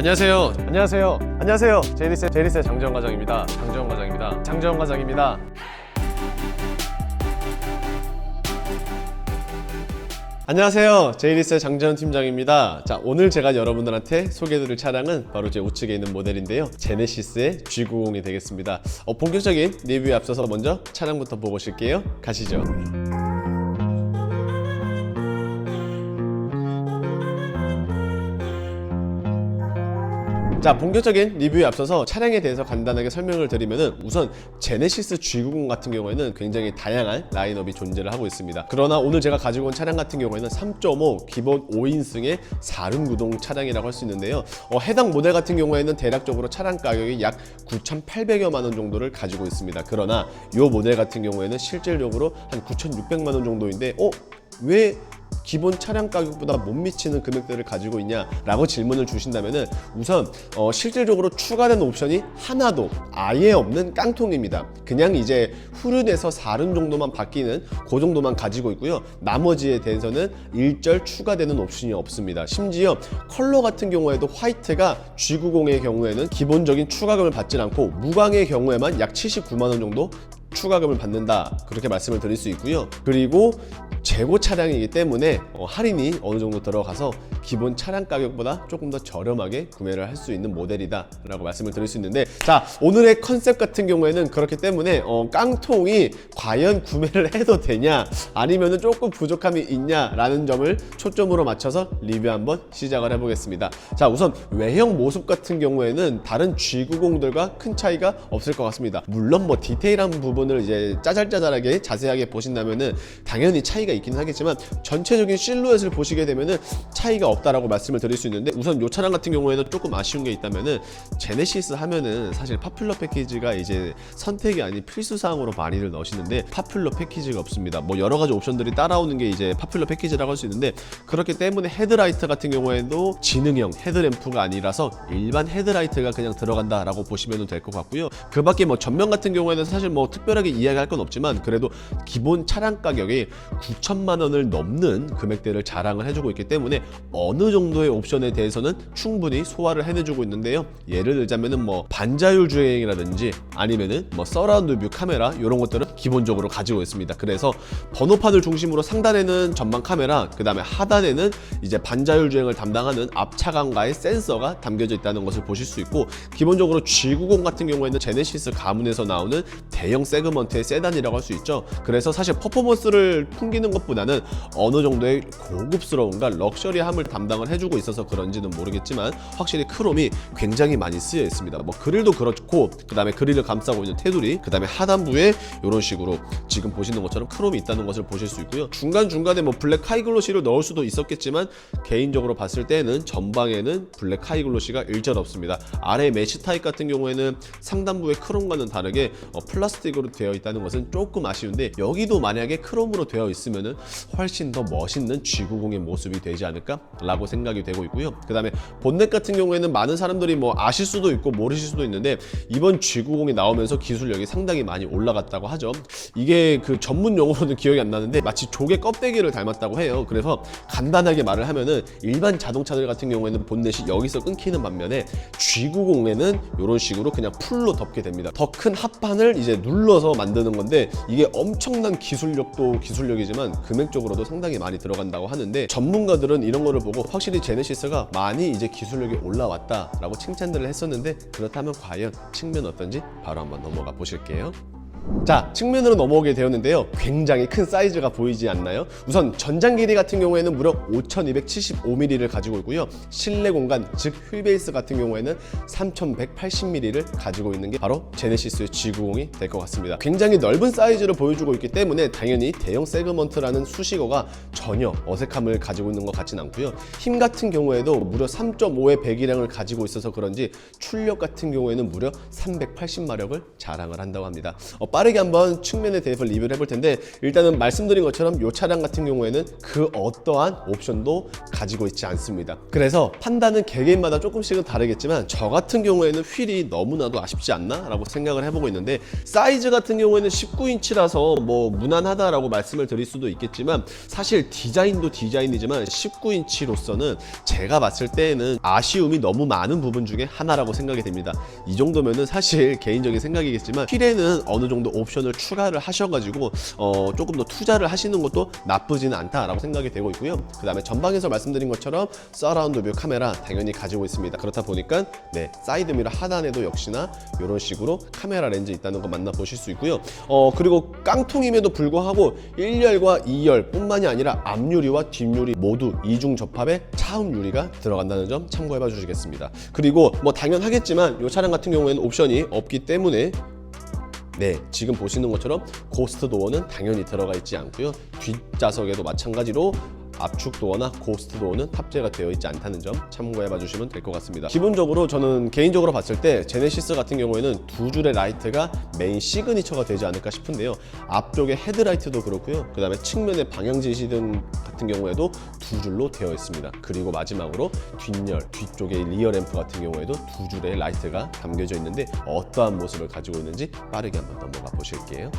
안녕하세요. 안녕하세요. 안녕하세요. 제리스 제리스 장재원 과장입니다. 장재원 과장입니다. 장재원 과장입니다. 안녕하세요. 제이리스의 장재현 팀장입니다. 자, 오늘 제가 여러분들한테 소개해드릴 차량은 바로 제 우측에 있는 모델인데요. 제네시스의 G90이 되겠습니다. 어, 본격적인 리뷰에 앞서서 먼저 차량부터 보고 오실게요. 가시죠. 자 본격적인 리뷰에 앞서서 차량에 대해서 간단하게 설명을 드리면은 우선 제네시스 G90 같은 경우에는 굉장히 다양한 라인업이 존재를 하고 있습니다. 그러나 오늘 제가 가지고 온 차량 같은 경우에는 3.5 기본 5인승의 4륜 구동 차량이라고 할 수 있는데요. 어, 해당 모델 같은 경우에는 대략적으로 차량 가격이 약 9,800여만 원 정도를 가지고 있습니다. 그러나 이 모델 같은 경우에는 실질적으로 한 9,600만 원 정도인데 어? 왜 기본 차량 가격보다 못 미치는 금액대를 가지고 있냐라고 질문을 주신다면은 우선 어, 실질적으로 추가된 옵션이 하나도 아예 없는 깡통입니다. 그냥 이제 후륜에서 4륜 정도만 바뀌는 그 정도만 가지고 있고요. 나머지에 대해서는 일절 추가되는 옵션이 없습니다. 심지어 컬러 같은 경우에도 화이트가 G90의 경우에는 기본적인 추가금을 받지 않고 무광의 경우에만 약 79만 원 정도 추가금을 받는다 그렇게 말씀을 드릴 수 있고요 그리고 재고 차량이기 때문에 어, 할인이 어느 정도 들어가서 기본 차량 가격보다 조금 더 저렴하게 구매를 할 수 있는 모델이다 라고 말씀을 드릴 수 있는데 자 오늘의 컨셉 같은 경우에는 그렇기 때문에 어, 깡통이 과연 구매를 해도 되냐 아니면 은 조금 부족함이 있냐 라는 점을 초점으로 맞춰서 리뷰 한번 시작을 해보겠습니다. 자 우선 외형 모습 같은 경우에는 다른 G90들과 큰 차이가 없을 것 같습니다. 물론 뭐 디테일한 부분을 이제 짜잘짜잘하게 자세하게 보신다면은 당연히 차이가 있긴 하겠지만 전체적인 실루엣을 보시게 되면은 차이가 없다라고 말씀을 드릴 수 있는데 우선 이 차량 같은 경우에는 조금 아쉬운 게 있다면은 제네시스 하면은 사실 파퓰러 패키지가 이제 선택이 아닌 필수 사항으로 많이들 넣으시는데 파퓰러 패키지가 없습니다. 뭐 여러 가지 옵션들이 따라오는 게 이제 파퓰러 패키지라고 할 수 있는데 그렇기 때문에 헤드라이트 같은 경우에도 지능형 헤드램프가 아니라서 일반 헤드라이트가 그냥 들어간다라고 보시면 될 것 같고요. 그 밖에 뭐 전면 같은 경우에는 사실 뭐 특별하게 이야기할 건 없지만 그래도 기본 차량 가격이 9천만 원을 넘는 금액대를 자랑을 해주고 있기 때문에 어느 정도의 옵션에 대해서는 충분히 소화를 해내주고 있는데요. 예를 들자면은 뭐 반자율 주행이라든지 아니면은 뭐 서라운드 뷰 카메라 이런 것들은 기본적으로 가지고 있습니다. 그래서 번호판을 중심으로 상단에는 전방 카메라, 그 다음에 하단에는 이제 반자율 주행을 담당하는 앞차감과의 센서가 담겨져 있다는 것을 보실 수 있고 기본적으로 G90 같은 경우에는 제네시스 가문에서 나오는 대형 세그먼트의 세단이라고 할 수 있죠. 그래서 사실 퍼포먼스를 풍기는 것보다는 어느 정도의 고급스러움과 럭셔리함을 담당을 해주고 있어서 그런지는 모르겠지만 확실히 크롬이 굉장히 많이 쓰여 있습니다. 뭐 그릴도 그렇고 그 다음에 그릴을 감싸고 있는 테두리, 그 다음에 하단부에 이런 식으로 지금 보시는 것처럼 크롬이 있다는 것을 보실 수 있고요. 중간 중간에 뭐 블랙 하이글로시를 넣을 수도 있었겠지만 개인적으로 봤을 때는 전방에는 블랙 하이글로시가 일절 없습니다. 아래 메시 타입 같은 경우에는 상단부의 크롬과는 다르게 어, 플라스틱으로 되어 있다는 것은 조금 아쉬운데 여기도 만약에 크롬으로 되어 있으면 은 훨씬 더 멋있는 G90의 모습이 되지 않을까라고 생각이 되고 있고요. 그 다음에 본넷 같은 경우에는 많은 사람들이 뭐 아실 수도 있고 모르실 수도 있는데 이번 G90이 나오면서 기술력이 상당히 많이 올라갔다고 하죠. 이게 그 전문 용어로는 기억이 안 나는데 마치 조개 껍데기를 닮았다고 해요. 그래서 간단하게 말을 하면은 일반 자동차들 같은 경우에는 본넷이 여기서 끊기는 반면에 G90에는 이런 식으로 그냥 풀로 덮게 됩니다. 더 큰 합판을 이제 눌러서 만드는 건데 이게 엄청난 기술력도 기술력이지만 금액적으로도 상당히 많이 들어간다고 하는데 전문가들은 이런 거를 보고 확실히 제네시스가 많이 이제 기술력이 올라왔다라고 칭찬들을 했었는데 그렇다면 과연 측면 어떤지 바로 한번 넘어가 보실게요. 자, 측면으로 넘어오게 되었는데요. 굉장히 큰 사이즈가 보이지 않나요? 우선 전장 길이 같은 경우에는 무려 5275mm를 가지고 있고요. 실내 공간, 즉 휠베이스 같은 경우에는 3180mm를 가지고 있는 게 바로 제네시스의 G90이 될 것 같습니다. 굉장히 넓은 사이즈를 보여주고 있기 때문에 당연히 대형 세그먼트라는 수식어가 전혀 어색함을 가지고 있는 것 같진 않고요. 힘 같은 경우에도 무려 3.5의 배기량을 가지고 있어서 그런지 출력 같은 경우에는 무려 380마력을 자랑을 한다고 합니다. 어, 빠르게 한번 측면에 대해서 리뷰를 해볼 텐데 일단은 말씀드린 것처럼 이 차량 같은 경우에는 그 어떠한 옵션도 가지고 있지 않습니다. 그래서 판단은 개개인마다 조금씩은 다르겠지만 저 같은 경우에는 휠이 너무나도 아쉽지 않나 라고 생각을 해보고 있는데 사이즈 같은 경우에는 19인치라서 뭐 무난하다라고 말씀을 드릴 수도 있겠지만 사실 디자인도 디자인이지만 19인치로서는 제가 봤을 때에는 아쉬움이 너무 많은 부분 중에 하나라고 생각이 됩니다. 이 정도면은 사실 개인적인 생각이겠지만 휠에는 어느 정도 옵션을 추가를 하셔가지고 어 조금 더 투자를 하시는 것도 나쁘지는 않다라고 생각이 되고 있고요. 그 다음에 전방에서 말씀드린 것처럼 서라운드 뷰 카메라 당연히 가지고 있습니다. 그렇다 보니까 네 사이드 미러 하단에도 역시나 이런 식으로 카메라 렌즈 있다는 거 만나 보실 수 있고요. 어 그리고 깡통임에도 불구하고 1열과 2열 뿐만이 아니라 앞유리와 뒷유리 모두 이중 접합에 차음 유리가 들어간다는 점 참고해 봐 주시겠습니다. 그리고 뭐 당연하겠지만 이 차량 같은 경우에는 옵션이 없기 때문에 네, 지금 보시는 것처럼 고스트 도어는 당연히 들어가 있지 않고요. 뒷좌석에도 마찬가지로 압축 도어나 고스트 도어는 탑재가 되어 있지 않다는 점 참고해 봐 주시면 될 것 같습니다. 기본적으로 저는 개인적으로 봤을 때 제네시스 같은 경우에는 두 줄의 라이트가 메인 시그니처가 되지 않을까 싶은데요. 앞쪽에 헤드라이트도 그렇고요. 그 다음에 측면에 방향 지시등 같은 경우에도 두 줄로 되어 있습니다. 그리고 마지막으로 뒷열, 뒤쪽에 리어 램프 같은 경우에도 두 줄의 라이트가 담겨져 있는데 어떠한 모습을 가지고 있는지 빠르게 한번 넘어가 보실게요.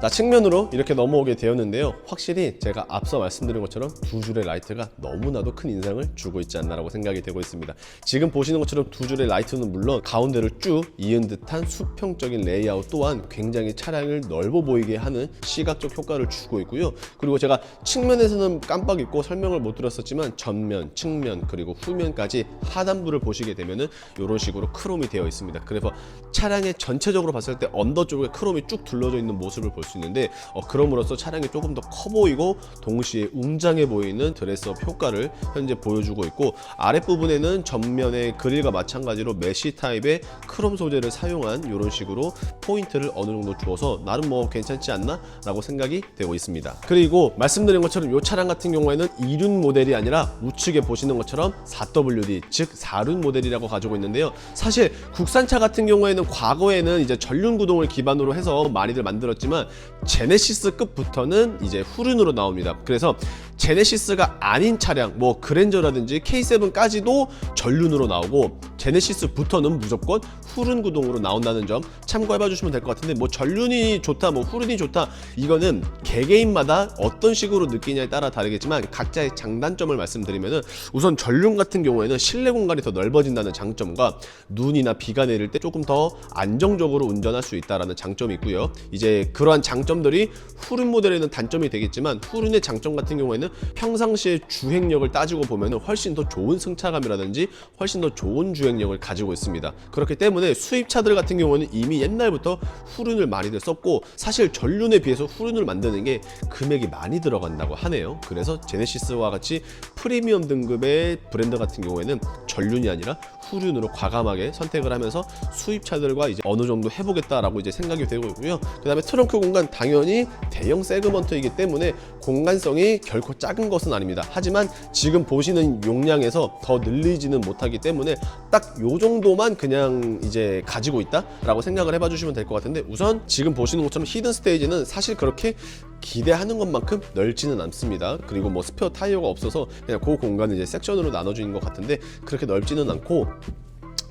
자, 측면으로 이렇게 넘어오게 되었는데요. 확실히 제가 앞서 말씀드린 것처럼 두 줄의 라이트가 너무나도 큰 인상을 주고 있지 않나라고 생각이 되고 있습니다. 지금 보시는 것처럼 두 줄의 라이트는 물론 가운데를 쭉 이은 듯한 수평적인 레이아웃 또한 굉장히 차량을 넓어 보이게 하는 시각적 효과를 주고 있고요. 그리고 제가 측면에서는 깜빡 잊고 설명을 못 드렸었지만 전면, 측면 그리고 후면까지 하단부를 보시게 되면은 이런 식으로 크롬이 되어 있습니다. 그래서 차량의 전체적으로 봤을 때 언더 쪽에 크롬이 쭉 둘러져 있는 모습을 볼 수 있는데 어, 그럼으로써 차량이 조금 더 커 보이고 동시에 웅장해 보이는 드레스업 효과를 현재 보여주고 있고 아랫부분에는 전면의 그릴과 마찬가지로 메쉬 타입의 크롬 소재를 사용한 이런 식으로 포인트를 어느 정도 주어서 나름 뭐 괜찮지 않나? 라고 생각이 되고 있습니다. 그리고 말씀드린 것처럼 이 차량 같은 경우에는 2륜 모델이 아니라 우측에 보시는 것처럼 4WD 즉 4륜 모델이라고 가지고 있는데요. 사실 국산차 같은 경우에는 과거에는 이제 전륜 구동을 기반으로 해서 많이들 만들었지만 제네시스급부터는 이제 후륜으로 나옵니다. 그래서 제네시스가 아닌 차량 뭐 그랜저라든지 K7까지도 전륜으로 나오고 제네시스부터는 무조건 후륜 구동으로 나온다는 점 참고해 봐 주시면 될 것 같은데 뭐 전륜이 좋다 뭐 후륜이 좋다 이거는 개개인마다 어떤 식으로 느끼냐에 따라 다르겠지만 각자의 장단점을 말씀드리면은 우선 전륜 같은 경우에는 실내 공간이 더 넓어진다는 장점과 눈이나 비가 내릴 때 조금 더 안정적으로 운전할 수 있다라는 장점이 있고요. 이제 그러한 장점들이 후륜 모델에는 단점이 되겠지만 후륜의 장점 같은 경우에는 평상시에 주행력을 따지고 보면은 훨씬 더 좋은 승차감이라든지 훨씬 더 좋은 주행력을 가지고 있습니다. 그렇기 때문에 수입차들 같은 경우는 이미 옛날부터 후륜을 많이들 썼고 사실 전륜에 비해서 후륜을 만드는 게 금액이 많이 들어간다고 하네요. 그래서 제네시스와 같이 프리미엄 등급의 브랜드 같은 경우에는 전륜이 아니라 후륜으로 과감하게 선택을 하면서 수입차들과 이제 어느 정도 해보겠다라고 이제 생각이 되고 있고요. 그 다음에 트렁크 공간 당연히 대형 세그먼트이기 때문에 공간성이 결코 작은 것은 아닙니다. 하지만 지금 보시는 용량에서 더 늘리지는 못하기 때문에 딱 요 정도만 그냥 이제 가지고 있다라고 생각을 해봐 주시면 될 것 같은데 우선 지금 보시는 것처럼 히든 스테이지는 사실 그렇게 기대하는 것만큼 넓지는 않습니다. 그리고 뭐 스페어 타이어가 없어서 그냥 그 공간을 이제 섹션으로 나눠주는 것 같은데 그렇게 넓지는 않고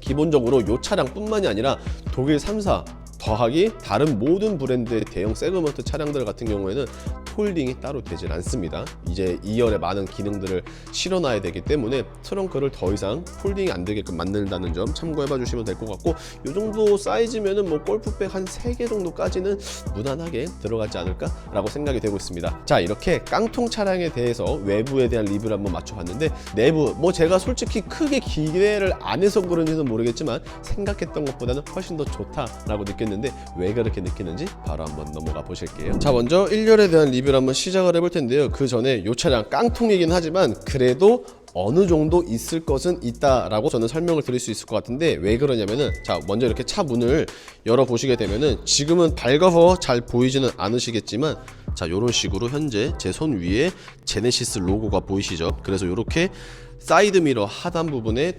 기본적으로 이 차량뿐만이 아니라 독일 3사 더하기 다른 모든 브랜드의 대형 세그먼트 차량들 같은 경우에는 폴딩이 따로 되질 않습니다. 이제 2열에 많은 기능들을 실어놔야 되기 때문에 트렁크를 더 이상 폴딩이 안 되게끔 만든다는 점 참고해 봐 주시면 될 것 같고 이 정도 사이즈면은 뭐 골프백 한 3개 정도까지는 무난하게 들어가지 않을까라고 생각이 되고 있습니다. 자, 이렇게 깡통 차량에 대해서 외부에 대한 리뷰를 한번 맞춰봤는데 내부 뭐 제가 솔직히 크게 기대를 안 해서 그런지는 모르겠지만 생각했던 것보다는 훨씬 더 좋다라고 느꼈는데 왜 그렇게 느끼는지 바로 한번 넘어가 보실게요. 자, 먼저 1열에 대한 리뷰 를 한번 시작을 해볼 텐데요. 그 전에 이 차량 깡통이긴 하지만 그래도 어느 정도 있을 것은 있다라고 저는 설명을 드릴 수 있을 것 같은데 왜 그러냐면은 자 먼저 이렇게 차 문을 열어 보시게 되면은 지금은 밝아서 잘 보이지는 않으시겠지만 자 요런 식으로 현재 제 손 위에 제네시스 로고가 보이시죠 그래서 요렇게 사이드 미러 하단 부분에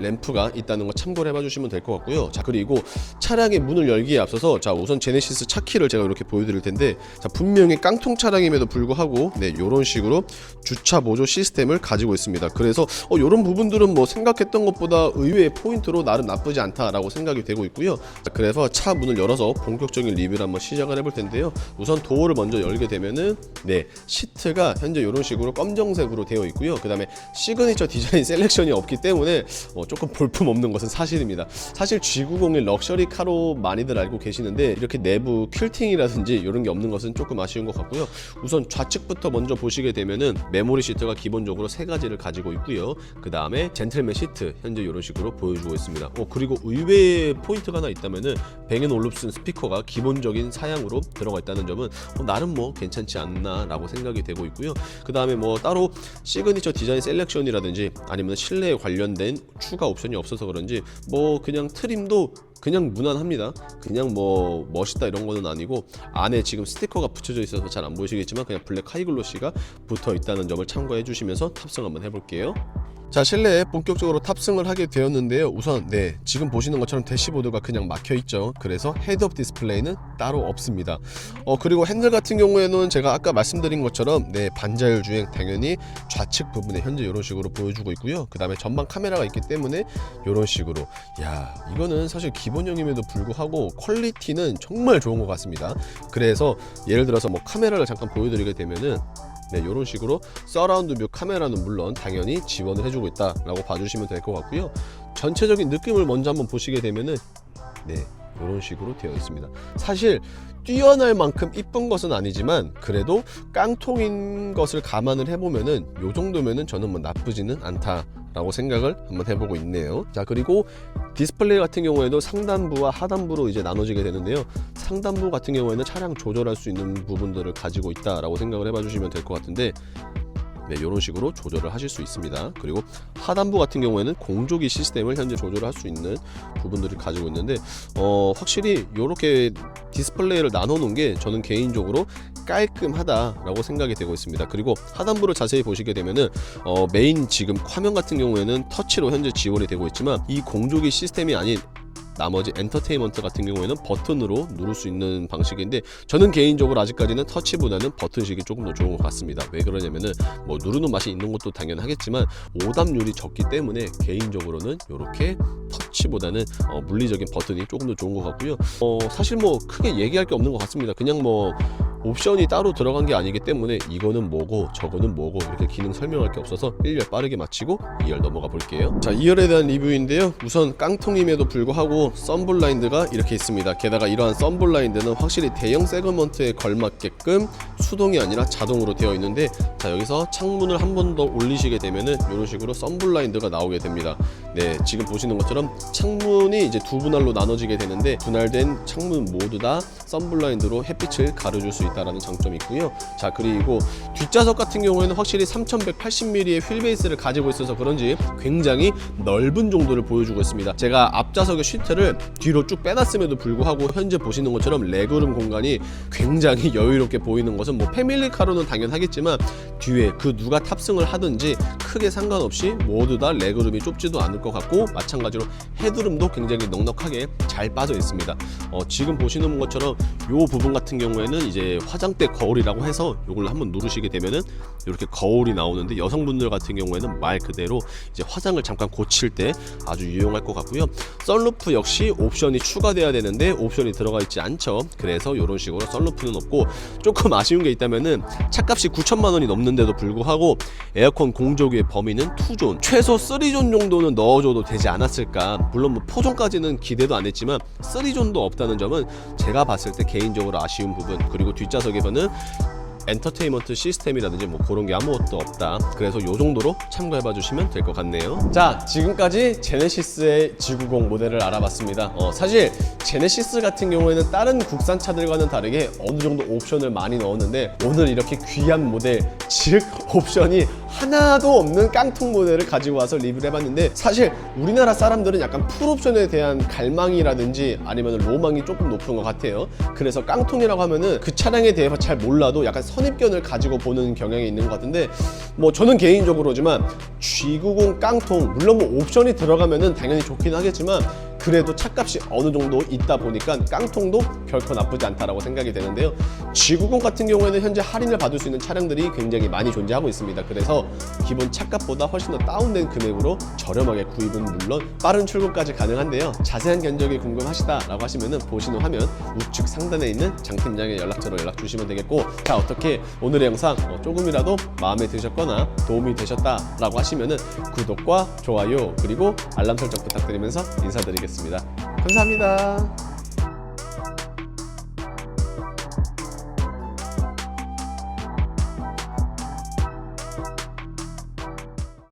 램프가 있다는 거 참고를 해봐 주시면 될 것 같고요. 자 그리고 차량의 문을 열기에 앞서서 자 우선 제네시스 차 키를 제가 이렇게 보여드릴 텐데 자 분명히 깡통 차량임에도 불구하고 네 이런 식으로 주차 보조 시스템을 가지고 있습니다. 그래서 어 이런 부분들은 뭐 생각했던 것보다 의외의 포인트로 나름 나쁘지 않다라고 생각이 되고 있고요. 자, 그래서 차 문을 열어서 본격적인 리뷰를 한번 시작을 해볼 텐데요. 우선 도어를 먼저 열게 되면은 네 시트가 현재 이런 식으로 검정색으로 되어 있고요. 그 다음에 시그니처 디자인 셀렉션이 없기 때문에 어, 조금 볼품 없는 것은 사실입니다. 사실 G90이 럭셔리 카로 많이들 알고 계시는데 이렇게 내부 퀼팅이라든지 이런 게 없는 것은 조금 아쉬운 것 같고요. 우선 좌측부터 먼저 보시게 되면은 메모리 시트가 기본적으로 세 가지를 가지고 있고요. 그 다음에 젠틀맨 시트 현재 이런 식으로 보여주고 있습니다. 어 그리고 의외의 포인트가 하나 있다면은 뱅앤 올룹슨 스피커가 기본적인 사양으로 들어가 있다는 점은 어, 나름 뭐 괜찮지 않나라고 생각이 되고 있고요. 그 다음에 뭐 따로 시그니처 디자인 셀렉션이라든지 아니면 실내에 관련된 추가 옵션이 없어서 그런지 뭐 그냥 트림도 그냥 무난합니다. 그냥 뭐 멋있다 이런 거는 아니고 안에 지금 스티커가 붙여져 있어서 잘 안 보이시겠지만 그냥 블랙 하이글로시가 붙어 있다는 점을 참고해 주시면서 탑승 한번 해볼게요. 자 실내에 본격적으로 탑승을 하게 되었는데요. 우선 네 지금 보시는 것처럼 대시보드가 그냥 막혀 있죠. 그래서 헤드업 디스플레이는 따로 없습니다. 어 그리고 핸들 같은 경우에는 제가 아까 말씀드린 것처럼 네 반자율 주행 당연히 좌측 부분에 현재 이런 식으로 보여주고 있고요. 그 다음에 전방 카메라가 있기 때문에 이런 식으로. 야 이거는 사실 기본형임에도 불구하고 퀄리티는 정말 좋은 것 같습니다. 그래서 예를 들어서 뭐 카메라를 잠깐 보여드리게 되면은 네, 이런 식으로 서라운드 뷰 카메라는 물론 당연히 지원을 해주고 있다라고 봐주시면 될 것 같고요. 전체적인 느낌을 먼저 한번 보시게 되면은 네, 이런 식으로 되어 있습니다. 사실 뛰어날 만큼 이쁜 것은 아니지만 그래도 깡통인 것을 감안을 해보면은 요 정도면은 저는 뭐 나쁘지는 않다 라고 생각을 한번 해보고 있네요. 자 그리고 디스플레이 같은 경우에도 상단부와 하단부로 이제 나눠지게 되는데요. 상단부 같은 경우에는 차량 조절할 수 있는 부분들을 가지고 있다 라고 생각을 해봐 주시면 될 것 같은데 네, 이런 식으로 조절을 하실 수 있습니다. 그리고 하단부 같은 경우에는 공조기 시스템을 현재 조절할 수 있는 부분들을 가지고 있는데 어, 확실히 이렇게 디스플레이를 나눠 놓은 게 저는 개인적으로 깔끔하다라고 생각이 되고 있습니다. 그리고 하단부를 자세히 보시게 되면은 어, 메인 지금 화면 같은 경우에는 터치로 현재 지원이 되고 있지만 이 공조기 시스템이 아닌 나머지 엔터테인먼트 같은 경우에는 버튼으로 누를 수 있는 방식인데 저는 개인적으로 아직까지는 터치보다는 버튼식이 조금 더 좋은 것 같습니다. 왜 그러냐면은 뭐 누르는 맛이 있는 것도 당연하겠지만 오답률이 적기 때문에 개인적으로는 이렇게 터치보다는 어, 물리적인 버튼이 조금 더 좋은 것 같고요. 어, 사실 뭐 크게 얘기할 게 없는 것 같습니다. 그냥 뭐 옵션이 따로 들어간 게 아니기 때문에 이거는 뭐고 저거는 뭐고 이렇게 기능 설명할 게 없어서 1열 빠르게 마치고 2열 넘어가 볼게요. 자 2열에 대한 리뷰인데요. 우선 깡통임에도 불구하고 썬블라인드가 이렇게 있습니다. 게다가 이러한 썬블라인드는 확실히 대형 세그먼트에 걸맞게끔 수동이 아니라 자동으로 되어 있는데 자 여기서 창문을 한 번 더 올리시게 되면은 이런 식으로 썬블라인드가 나오게 됩니다. 네 지금 보시는 것처럼 창문이 이제 두 분할로 나눠지게 되는데 분할된 창문 모두 다 썬블라인드로 햇빛을 가려줄 수 있다라는 장점이 있고요. 자 그리고 뒷좌석 같은 경우에는 확실히 3180mm의 휠베이스를 가지고 있어서 그런지 굉장히 넓은 정도를 보여주고 있습니다. 제가 앞좌석의 시트를 뒤로 쭉 빼놨음에도 불구하고 현재 보시는 것처럼 레그룸 공간이 굉장히 여유롭게 보이는 것은 뭐 패밀리카로는 당연하겠지만 뒤에 그 누가 탑승을 하든지 크게 상관없이 모두 다 레그룸이 좁지도 않을 것 같고 마찬가지로 헤드룸도 굉장히 넉넉하게 잘 빠져 있습니다. 어, 지금 보시는 것처럼 이 부분 같은 경우에는 이제 화장대 거울이라고 해서 이걸 한번 누르시게 되면은 이렇게 거울이 나오는데 여성분들 같은 경우에는 말 그대로 이제 화장을 잠깐 고칠 때 아주 유용할 것 같고요. 썬루프 역시 옵션이 추가돼야 되는데 옵션이 들어가 있지 않죠. 그래서 이런 식으로 썬루프는 없고 조금 아쉬운 게 있다면은 차값이 9천만 원이 넘는데도 불구하고 에어컨 공조기의 범위는 2존 최소 3존 정도는 넣어줘도 되지 않았을까 물론 뭐 4존까지는 기대도 안 했지만 3존도 없다는 점은 제가 봤을 때 개인적으로 아쉬운 부분 그리고 뒷좌석에서는 엔터테인먼트 시스템이라든지 뭐 그런 게 아무것도 없다. 그래서 요 정도로 참고해 봐 주시면 될 것 같네요. 자, 지금까지 제네시스의 G90 모델을 알아봤습니다. 어, 사실 제네시스 같은 경우에는 다른 국산 차들과는 다르게 어느 정도 옵션을 많이 넣었는데 오늘 이렇게 귀한 모델, 즉 옵션이 하나도 없는 깡통 모델을 가지고 와서 리뷰를 해봤는데 사실 우리나라 사람들은 약간 풀옵션에 대한 갈망이라든지 아니면 로망이 조금 높은 것 같아요. 그래서 깡통이라고 하면은 그 차량에 대해서 잘 몰라도 약간 선입견을 가지고 보는 경향이 있는 것 같은데 뭐 저는 개인적으로지만 G90 깡통 물론 뭐 옵션이 들어가면은 당연히 좋긴 하겠지만 그래도 차값이 어느 정도 있다 보니까 깡통도 결코 나쁘지 않다라고 생각이 되는데요. G90 같은 경우에는 현재 할인을 받을 수 있는 차량들이 굉장히 많이 존재하고 있습니다. 그래서 기본 차값보다 훨씬 더 다운된 금액으로 저렴하게 구입은 물론 빠른 출고까지 가능한데요. 자세한 견적이 궁금하시다라고 하시면은 보시는 화면 우측 상단에 있는 장 팀장의 연락처로 연락 주시면 되겠고 자 어떻게 오늘의 영상 어, 조금이라도 마음에 드셨거나 도움이 되셨다라고 하시면은 구독과 좋아요 그리고 알람 설정 부탁드리면서 인사 드리겠습니다. 감사합니다.